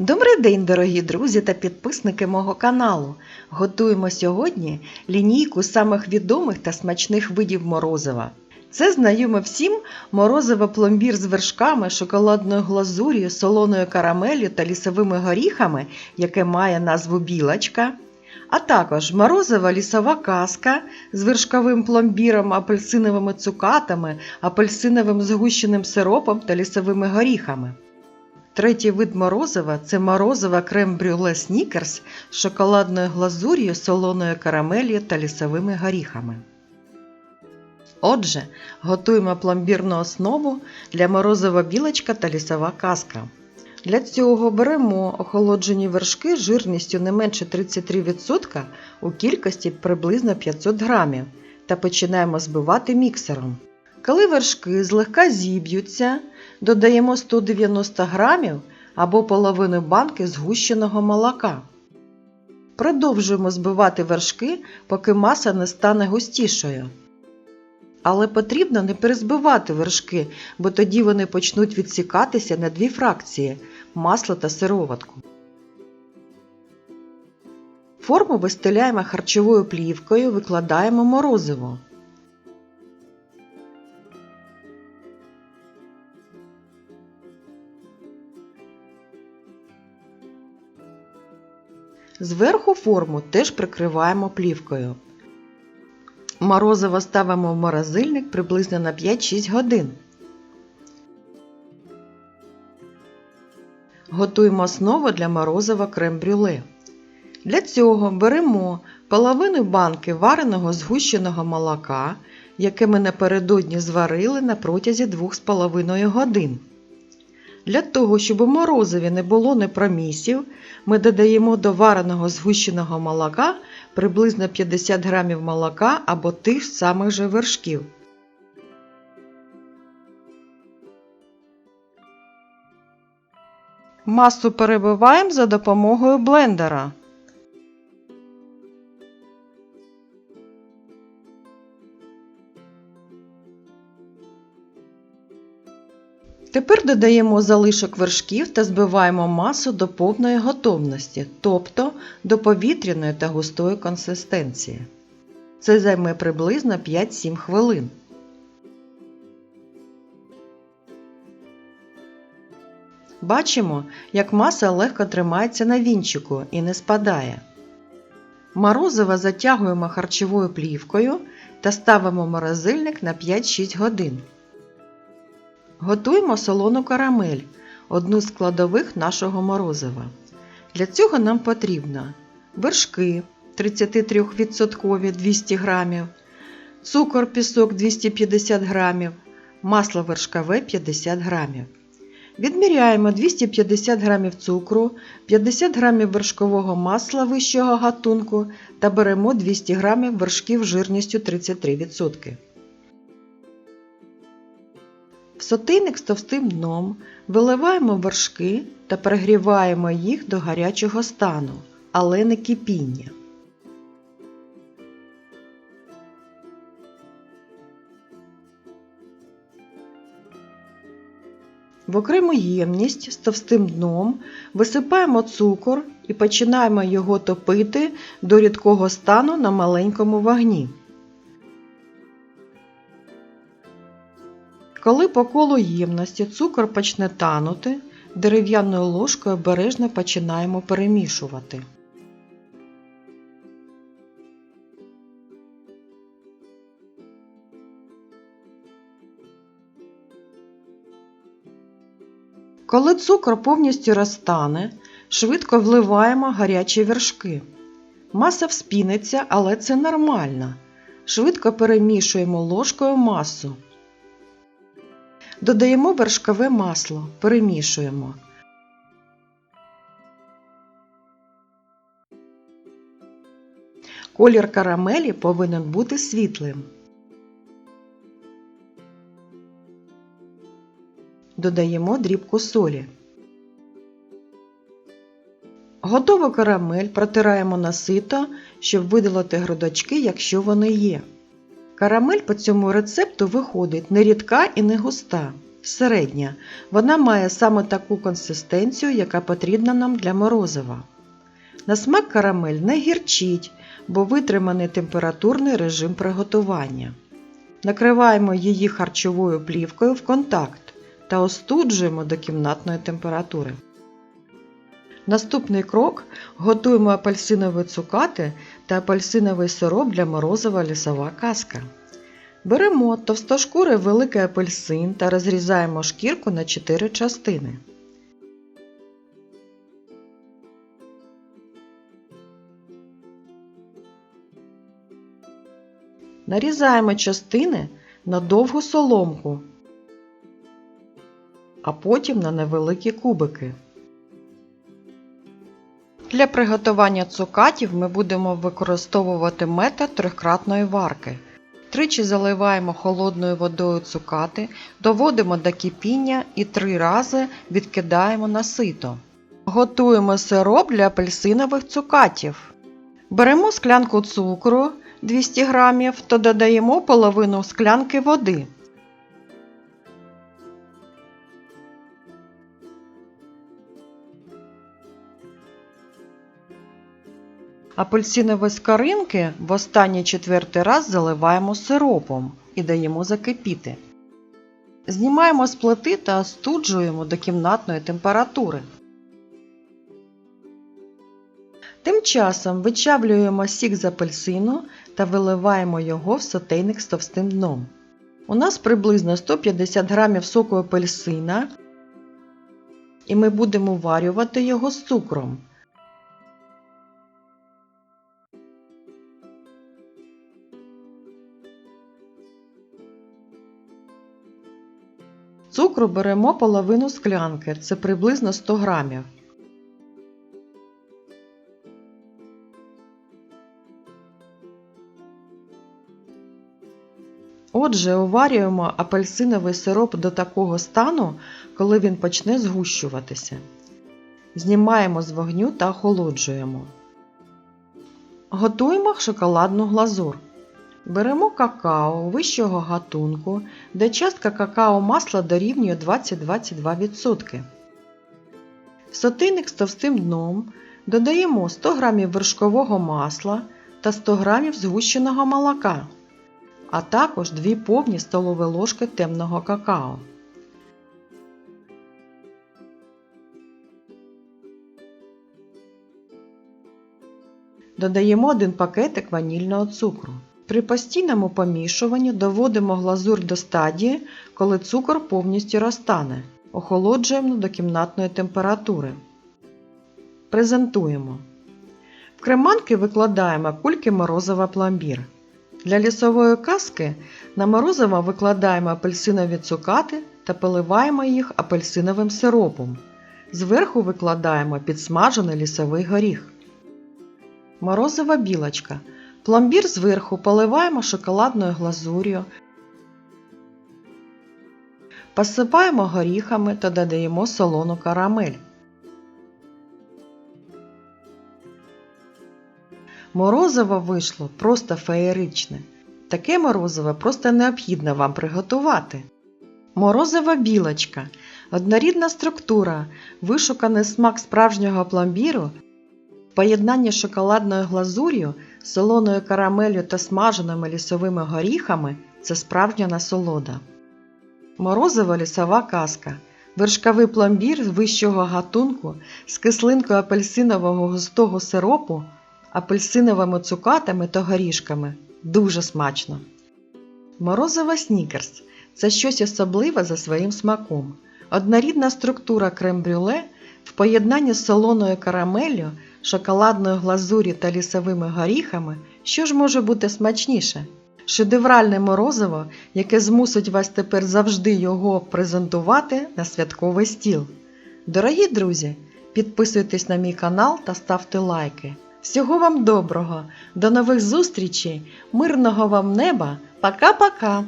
Добрий день, дорогі друзі та підписники мого каналу. Готуємо сьогодні лінійку самих відомих та смачних видів морозива. Це знайоме всім морозиво пломбір з вершками, шоколадною глазур'ю, солоною карамеллю та лісовими горіхами, яке має назву білочка. А також морозива лісова казка з вершковим пломбіром, апельсиновими цукатами, апельсиновим згущеним сиропом та лісовими горіхами. Третій вид морозива це морозиво крем-брюле снікерс з шоколадною глазур'ю, солоною карамелью та лісовими горіхами. Отже, готуємо пломбірну основу для морозива білочка та лісова казка. Для цього беремо охолоджені вершки жирністю не менше 33% у кількості приблизно 500 грамів та починаємо збивати міксером. Коли вершки злегка зіб'ються, додаємо 190 грамів або половину банки згущеного молока. Продовжуємо збивати вершки, поки маса не стане густішою. Але потрібно не перезбивати вершки, бо тоді вони почнуть відсікатися на дві фракції масло та сироватку. Форму вистеляємо харчовою плівкою, викладаємо морозиво. Зверху форму теж прикриваємо плівкою. Морозиво ставимо в морозильник приблизно на 5-6 годин. Готуємо основу для морозива крем-брюле. Для цього беремо половину банки вареного згущеного молока, яке ми напередодні зварили на протязі 2,5 годин. Для того, щоб у морозиві не було непромісів, ми додаємо до вареного згущеного молока приблизно 50 г молока або тих самих же вершків. Масу перебиваємо за допомогою блендера. Тепер додаємо залишок вершків та збиваємо масу до повної готовності, тобто до повітряної та густої консистенції. Це займе приблизно 5-7 хвилин. Бачимо, як маса легко тримається на вінчику і не спадає. Морозиво затягуємо харчовою плівкою та ставимо морозильник на 5-6 годин. Готуємо солону карамель, одну з складових нашого морозива. Для цього нам потрібно вершки 33% 200 г, цукор пісок 250 г, масло вершкове 50 г. Відміряємо 250 г цукру, 50 г вершкового масла вищого гатунку та беремо 200 г вершків жирністю 33%. В сотейник з товстим дном виливаємо вершки та перегріваємо їх до гарячого стану, але не кипіння. В окрему ємність з товстим дном висипаємо цукор і починаємо його топити до рідкого стану на маленькому вогні. Коли по колу ємності цукор почне танути, дерев'яною ложкою обережно починаємо перемішувати. Коли цукор повністю розтане, швидко вливаємо гарячі вершки. Маса вспіниться, але це нормально. Швидко перемішуємо ложкою масу. Додаємо вершкове масло, перемішуємо. Колір карамелі повинен бути світлим. Додаємо дрібку солі. Готову карамель протираємо на сито, щоб видалити грудочки, якщо вони є. Карамель по цьому рецепту виходить не рідка і не густа. середня. Вона має саме таку консистенцію, яка потрібна нам для морозива. На смак карамель не гірчить, бо витриманий температурний режим приготування. Накриваємо її харчовою плівкою в контакт та остуджуємо до кімнатної температури. Наступний крок готуємо апельсинові цукати та апельсиновий сироп для морозива лісова казка. Беремо товстошкурий великий апельсин та розрізаємо шкірку на 4 частини. Нарізаємо частини на довгу соломку, а потім на невеликі кубики. Для приготування цукатів ми будемо використовувати метод трьохкратної варки. Тричі заливаємо холодною водою цукати, доводимо до кипіння і три рази відкидаємо на сито. Готуємо сироп для апельсинових цукатів. Беремо склянку цукру 200 г та додаємо половину склянки води. Апельсинові скоринки в останній четвертий раз заливаємо сиропом і даємо закипіти. Знімаємо з плити та остуджуємо до кімнатної температури. Тим часом вичавлюємо сік з апельсину та виливаємо його в сотейник з товстим дном. У нас приблизно 150 г соку апельсина, і ми будемо варювати його з цукром. Цукру беремо половину склянки, це приблизно 100 грамів. Отже, уварюємо апельсиновий сироп до такого стану, коли він почне згущуватися. Знімаємо з вогню та охолоджуємо. Готуємо шоколадну глазур. Беремо какао вищого гатунку, де частка какао масла дорівнює 20-22%. В сотейник з товстим дном додаємо 100 г вершкового масла та 100 г згущеного молока, а також 2 повні столові ложки темного какао. Додаємо 1 пакетик ванільного цукру. При постійному помішуванні доводимо глазур до стадії, коли цукор повністю розтане. Охолоджуємо до кімнатної температури. Презентуємо. В креманки викладаємо кульки морозива пломбір. Для лісової каски на морозиво викладаємо апельсинові цукати та поливаємо їх апельсиновим сиропом. Зверху викладаємо підсмажений лісовий горіх. Морозива білочка. Пломбір зверху поливаємо шоколадною глазур'ю, посипаємо горіхами та додаємо солону карамель. Морозиво вийшло просто феєричне. Таке морозиво просто необхідно вам приготувати. Морозива білочка однорідна структура, вишуканий смак справжнього пломбіру, поєднання шоколадною глазур'ю, солоною карамелью та смаженими лісовими горіхами це справжня насолода. Морозиво лісова казка. Вершковий пломбір вищого гатунку з кислинкою апельсинового густого сиропу, апельсиновими цукатами та горішками. Дуже смачно. Морозиво снікерс це щось особливе за своїм смаком. Однорідна структура крем-брюле в поєднанні з солоною карамеллю, шоколадною глазурі та лісовими горіхами, що ж може бути смачніше? Шедевральне морозиво, яке змусить вас тепер завжди його презентувати на святковий стіл. Дорогі друзі, підписуйтесь на мій канал та ставте лайки. Всього вам доброго, до нових зустрічей, мирного вам неба, пока-пока!